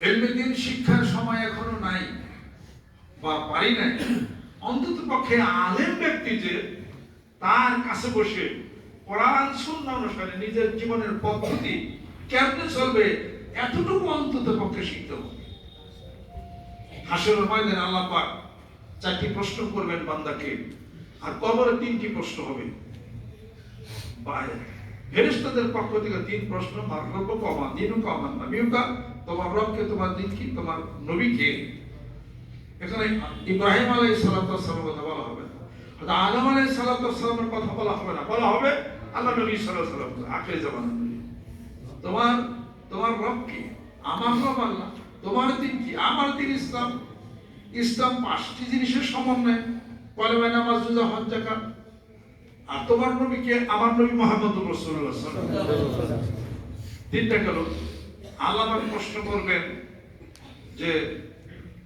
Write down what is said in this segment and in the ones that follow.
এলমেদিন শিক্ষার সময় এখনও নাই বা পারি নাই। অন্তত পক্ষে আলেম ব্যক্তি যে তার কাছে বসে কোরআন সুন্নাহ অনুসারে নিজের জীবনের পদ্ধতি কেমনে চলবে, এতটুকু অন্তত পক্ষে শিখতে হবে। হাসর আল্লাহ পাক চারটি প্রশ্ন করবেন বান্দাকে, আর কবরে তিনটি প্রশ্ন হবে। ফেরেশতাদের পক্ষ থেকে তিন প্রশ্ন মার রব্ব কমা দিনু কমান নবীকা তোমার রবকে, তোমার দিন কি তোমার নবী কে এখানে ইব্রাহিম আলাইহিস সালাতু ওয়াসসালামের কথা বলা হবে আদম আলাইহিস সালাতু কথা বলা হবে না। বলা হবে, আল্লাহ নবী সাল্লাল্লাহু আলাইহি ওয়াসাল্লাম আখির তোমার তোমার রব কি? আমার রব আল্লাহ। তোমার দিন কি? আমার দিন ইসলাম। ইসলাম পাঁচটি জিনিসের সমন্বয়। কলেমা নামাজ, রোজা, হজ, যাকাত। আর তোমার নবী কে? আমার নবী মোহাম্মদ গেল। আল্লাহ প্রশ্ন করবেন যে,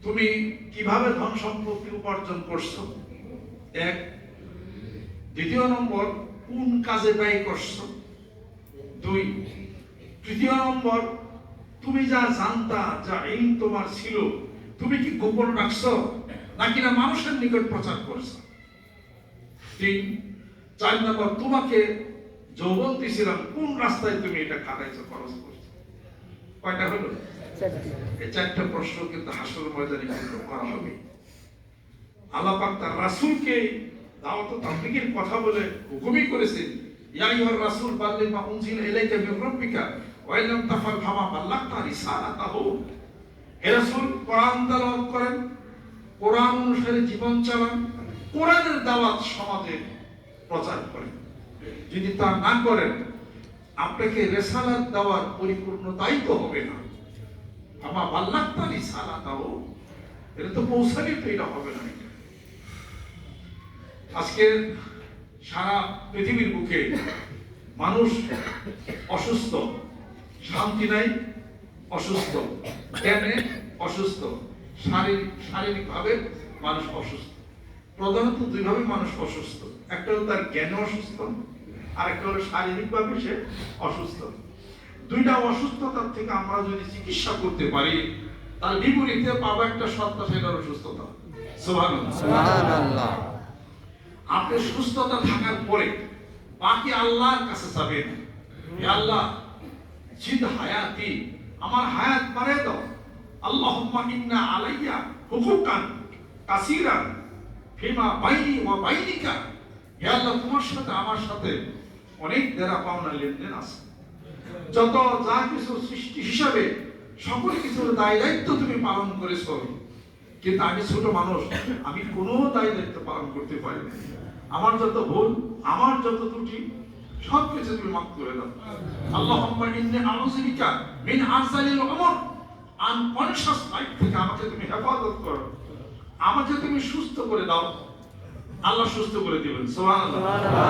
তুমি কীভাবে ধন সম্পত্তি উপার্জন করছ? এক। দ্বিতীয় নম্বর, কোন কাজে ব্যয় করছ? দুই। তৃতীয় নম্বর, তুমি যা জানতা, যা এই তোমার ছিল, তুমি কি গোপন রাখছো? নাকি না মানুষের নিকট প্রচার করছ? তিন। চার নম্বর তোমাকে যৌবন দিয়েছিলাম কোন রাস্তায় তুমি এটা খাটাইছো খরচ করছ? কয়টা হলো? এই চারটা প্রশ্ন কিন্তু হাসল ময়দানে কিন্তু করা হবে। আল্লাহ পাক তার রাসূলকে দাওয়াত তাবলীগের কথা বলে হুকুমই করেছেন ইয়া রাসূল মা উনজিলা ইলাইকা মির রাব্বিকা ওয়া ইল্লাম তাফাল ফামা বাল্লাগতা রিসালাতাহু। হে রাসূল কোরআন তেলাওয়াত করেন কোরআন অনুসারে জীবন চালান কোরআনের দাওয়াত সমাজে প্রচার করেন যদি তা না করেন, আপনাকে রেসালাত দেওয়ার পরিপূর্ণ দায়িত্ব হবে না। আমার বাল্লাক্তা রিসালাতাও এটা তো পৌঁছালে তো এটা হবে না। আজকে সারা পৃথিবীর বুকে মানুষ অসুস্থ, শান্তি নাই, অসুস্থ। জ্ঞানে অসুস্থ। শারীরিক শারীরিকভাবে মানুষ অসুস্থ। প্রধানত দুইভাবে মানুষ অসুস্থ। একটা হলো তার জ্ঞানে অসুস্থ আর একটা হলো শারীরিকভাবে সে অসুস্থ। দুইটা অসুস্থতার থেকে আমরা যদি চিকিৎসা করতে পারি তার বিপরীতে পাবো একটা সত্তা সেটার অসুস্থতা আপনি সুস্থতা থাকার পরে বাকি আল্লাহর কাছে যাবেন আল্লাহ জিদ হায়াতি আমার হায়াত বাড়িয়ে দাও। আল্লাহুম্মা ইন্না আলাইয়া হুকুকান কাসীরান হে আল্লাহ, তোমার সাথে, আমার সাথে অনেক দেরা পাওনা লেনদেন আছে। যত যা কিছু সৃষ্টি হিসাবে, সকল কিছুর দায় দায়িত্ব তুমি পালন কিন্তু আমি ছোট মানুষ, আমি কোনো দায় দায়িত্ব পালন করতে পারি আমার যত ভুল, আমার যত ত্রুটি সব কিছু তুমি মাফ করে দাও। আল্লাহুম্মা ইন্নী মিন আরসালিল উমর। আনকনশাস লাইফ থেকে আমাকে তুমি হেফাজত করো। আমাকে তুমি সুস্থ করে দাও। আল্লাহ সুস্থ করে দিবেন। সুবহানাল্লাহ।